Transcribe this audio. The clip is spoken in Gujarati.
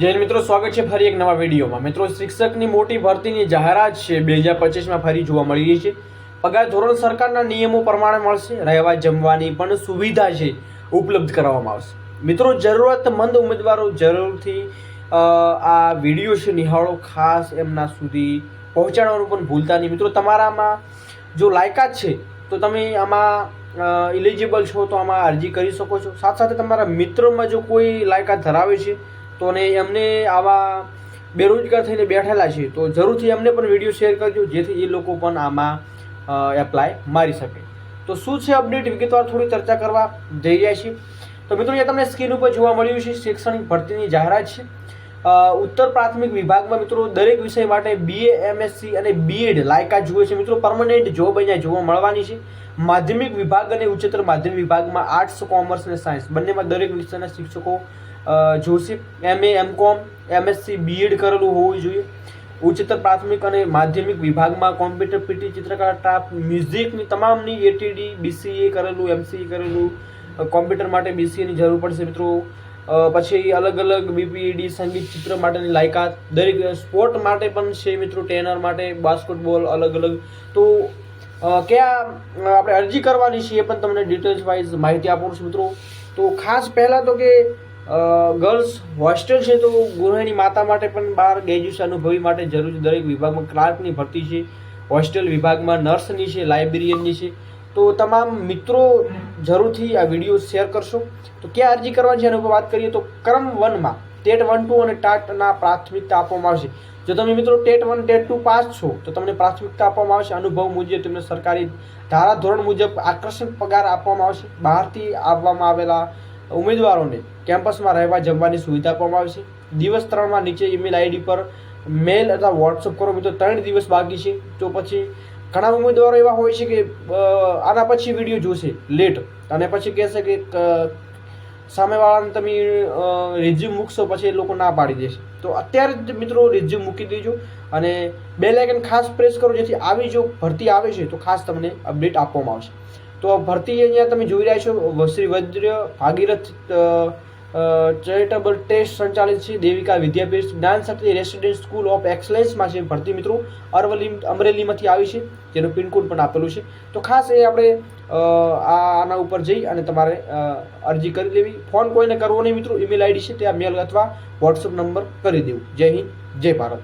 હિન્દ મિત્રો, સ્વાગત છે ફરી એક નવા વિડીયોમાં. મિત્રો, શિક્ષકની મોટી ભરતીની જાહેરાત છે. બે હજાર પચીસમાં ફરી જોવા મળી રહી છે. પગાર ધોરણ સરકારના નિયમો પ્રમાણે મળશે. રહેવા જમવાની પણ સુવિધા છે, ઉપલબ્ધ કરવામાં આવશે. મિત્રો, જરૂરતમંદ ઉમેદવારો જરૂરથી આ વીડિયો છે, નિહાળો. ખાસ એમના સુધી પહોંચાડવાનું પણ ભૂલતા નહીં. મિત્રો, તમારામાં જો લાયકાત છે, તો તમે આમાં ઇલિજિબલ છો, તો આમાં અરજી કરી શકો છો. સાથે સાથે તમારા મિત્રોમાં જો કોઈ લાયકાત ધરાવે છે તો ને એમને આવા બેરોજગાર થઈને બેઠેલા છે, તો જરૂરથી એમને પણ વીડિયો શેર કરજો, જેથી એ લોકો પણ આમાં એપ્લાય મારી શકે. તો શું છે અપડેટ વિગતવાર થોડી ચર્ચા કરવા જઈ રહ્યા છીએ. તો મિત્રો, અહીંયા તમને સ્ક્રીન ઉપર જોવા મળ્યું છે, શૈક્ષણિક ભરતીની જાહેરાત છે. ઉત્તર પ્રાથમિક વિભાગમાં મિત્રો, દરેક વિષય માટે બીએ એમએસસી અને બીએડ લાયકાત જુએ છે. મિત્રો પરમનન્ટ જોબ અહીંયા જોવા મળવાની છે. માધ્યમિક વિભાગ અને ઉચ્ચતર માધ્યમિક વિભાગમાં આર્ટ્સ કોમર્સ અને સાયન્સ બંનેમાં દરેક વિષયના શિક્ષકો જોશે એમએ એમકોમ એમએસસી બીએડ કરેલું હોવું જોઈએ. ઉચ્ચતર પ્રાથમિક અને માધ્યમિક વિભાગમાં કોમ્પ્યુટર પીટી ચિત્રકલા ટ્રાપ મ્યુઝિકની તમામની એટીડી બીસીએ કરેલું એમસીએ કરેલું કોમ્પ્યુટર માટે બીસીએની જરૂર પડશે મિત્રો. પછી અલગ અલગ બીપીઈડી સંગીત ચિત્ર માટેની લાયકાત, દરેક સ્પોર્ટ માટે પણ છે મિત્રો, ટ્રેનર માટે, બાસ્કેટબોલ અલગ અલગ. તો કયા આપણે અરજી કરવાની છે એ પણ તમને ડિટેલ્સ વાઇઝ માહિતી આપું છું મિત્રો. તો ખાસ પહેલાં તો કે ગર્લ્સ હોસ્ટેલ છે તો ગૃહિણી માતા માટે પણ બાર ગ્રેજ્યુએશન અનુભવી માટે જરૂર દરેક વિભાગમાં ક્લાર્કની ભરતી છે હોસ્ટેલ વિભાગમાં નર્સની છે લાઇબ્રેરિયનની છે. તો તમામ મિત્રો જરૂરથી આ વીડિયો શેર કરશો. તો ક્યાં અરજી કરવાની છે ઉપર વાત કરીએ તો ક્રમ વનમાં ટેટ વન ટુ અને ટાટના પ્રાથમિકતા આપવામાં આવશે. જો તમે મિત્રો TET one TET two pass છો, તો તમને પ્રાથમિકતા આપવામાં આવશે. અનુભવ મુજબ તમને સરકારી ધારા ધોરણ મુજબ આકર્ષક પગાર આપવામાં આવશે. બહારથી આવવામાં આવેલા ઉમેદવારોને કેમ્પસમાં રહેવા જમવાની સુવિધા આપવામાં આવશે દિવસ ત્રણમાં નીચે ઈમેલ આઈડી પર મેલ અથવા વોટ્સઅપ કરો મિત્રો, ત્રણ દિવસ બાકી છે. તો પછી ઘણા ઉમેદવારો એવા હોય છે કે આના પછી વીડિયો જોશે લેટ અને પછી કહેશે કે સામેવાળાને તમે રિઝ્યુમ મૂકશો પછી એ લોકો ના પાડી દેશે. તો અત્યારે જ મિત્રો રિઝ્યુમ મૂકી દેજો અને બે લાઇકન ખાસ પ્રેસ કરો જેથી આવી જો ભરતી આવે છે તો ખાસ તમને અપડેટ આપવામાં આવશે. તો ભરતી અહીંયા તમે જોઈ રહ્યા છો, શ્રી વજ્ર ભાગીરથ ચેરિટેબલ ટેસ્ટ સંચાલિત છે, Devika Vidyapeeth, Gyan Shakti resident school of એક્સલન્સમાં છે ભરતી મિત્રો. અરવલ્લી, અમરેલીમાંથી આવી છે, જેનું પિનકોડ પણ આપેલું છે. તો ખાસ એ આપણે આના ઉપર જઈ અને તમારે અરજી કરી લેવી. ફોન કોઈને કરવો નહીં મિત્રો ઈમેલ આઈડી છે ત્યાં મેલ અથવા વોટ્સઅપ નંબર કરી દેવું. જય હિન્દ, જય ભારત.